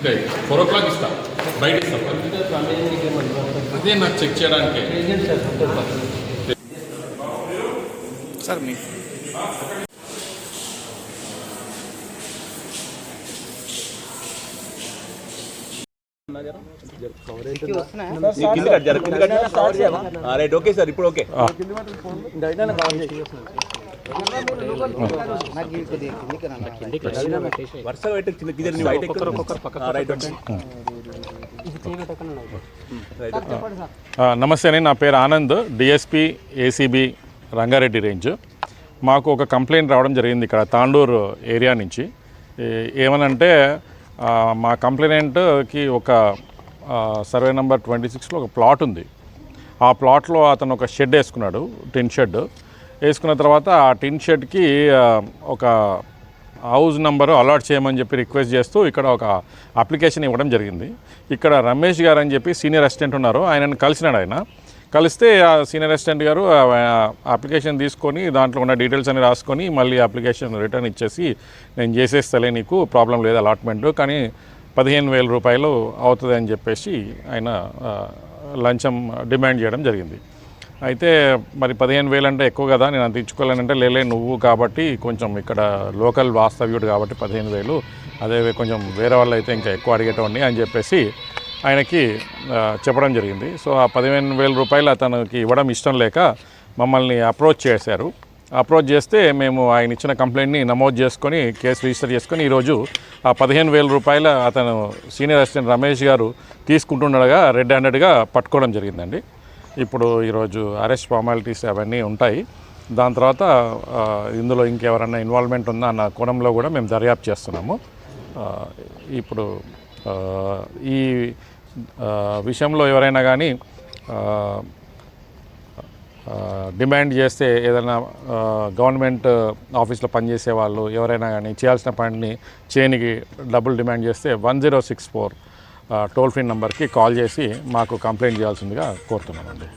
Okay four ఓ clock ఇస్తా బయట ఇస్తా అదే నాకు చెక్ చేయడానికి. సార్ మీ రైట్ ఓకే సార్ ఇప్పుడు ఓకే. వరుస పెట్టి చిన్న గిజర్ నువ్వు బయట నమస్తే అండి. నా పేరు Anand. DSP ACB Rangareddy range. మాకు ఒక కంప్లైంట్ రావడం జరిగింది ఇక్కడ తాండూరు ఏరియా నుంచి. ఏమనంటే మా కంప్లైంట్కి ఒక సర్వే నెంబర్ ట్వంటీ సిక్స్లో ఒక ప్లాట్ ఉంది. ఆ ప్లాట్లో అతను ఒక షెడ్ వేసుకున్నాడు టిన్ షెడ్. వేసుకున్న తర్వాత ఆ టిన్ షెడ్కి ఒక హౌస్ నంబరు అలాట్ చేయమని చెప్పి రిక్వెస్ట్ చేస్తూ ఇక్కడ ఒక అప్లికేషన్ ఇవ్వడం జరిగింది. ఇక్కడ రమేష్ గారు అని చెప్పి సీనియర్ అసిస్టెంట్ ఉన్నారు. ఆయనను కలిసినాడు ఆయన. కలిస్తే ఆ సీనియర్ అసిస్టెంట్ గారు అప్లికేషన్ తీసుకొని దాంట్లో ఉన్న డీటెయిల్స్ అని రాసుకొని మళ్ళీ అప్లికేషన్ రిటర్న్ ఇచ్చేసి నేను చేసేస్తలే నీకు ప్రాబ్లం లేదు అలాట్మెంట్ కానీ పదిహేను వేల రూపాయలు అవుతుంది అని చెప్పేసి ఆయన లంచం డిమాండ్ చేయడం జరిగింది. అయితే మరి పదిహేను వేలు అంటే ఎక్కువ కదా నేను అంత లేలే నువ్వు కాబట్టి కొంచెం ఇక్కడ లోకల్ వాస్తవ్యుడు కాబట్టి పదిహేను వేలు అదే కొంచెం వేరే వాళ్ళు అయితే ఇంకా ఎక్కువ అడిగేటోడిని అని చెప్పేసి ఆయనకి చెప్పడం జరిగింది. సో ఆ పదిహేను వేల రూపాయలు అతనికి ఇవ్వడం ఇష్టం లేక మమ్మల్ని అప్రోచ్ చేశారు. అప్రోచ్ చేస్తే మేము ఆయన ఇచ్చిన కంప్లైంట్ని నమోదు చేసుకొని కేసు రిజిస్టర్ చేసుకొని ఈరోజు ఆ పదిహేను వేల రూపాయల అతను సీనియర్ అసిస్టెంట్ రమేష్ గారు తీసుకుంటుండగా రెడ్ హ్యాండెడ్గా పట్టుకోవడం జరిగిందండి. ఇప్పుడు ఈరోజు అరెస్ట్ ఫార్మాలిటీస్ అవన్నీ ఉంటాయి. దాని తర్వాత ఇందులో ఇంకెవరన్నా ఇన్వాల్వ్మెంట్ ఉందా అన్న కోణంలో కూడా మేము దర్యాప్తు చేస్తున్నాము. ఇప్పుడు ఈ విషయంలో ఎవరైనా కానీ డిమాండ్ చేస్తే ఏదైనా గవర్నమెంట్ ఆఫీస్లో పనిచేసే వాళ్ళు ఎవరైనా కానీ చేయాల్సిన పనిని చేయనికి డబ్బులు డిమాండ్ చేస్తే one zero six four toll free నెంబర్కి కాల్ చేసి మాకు కంప్లైంట్ చేయాల్సిందిగా కోరుతున్నామండి.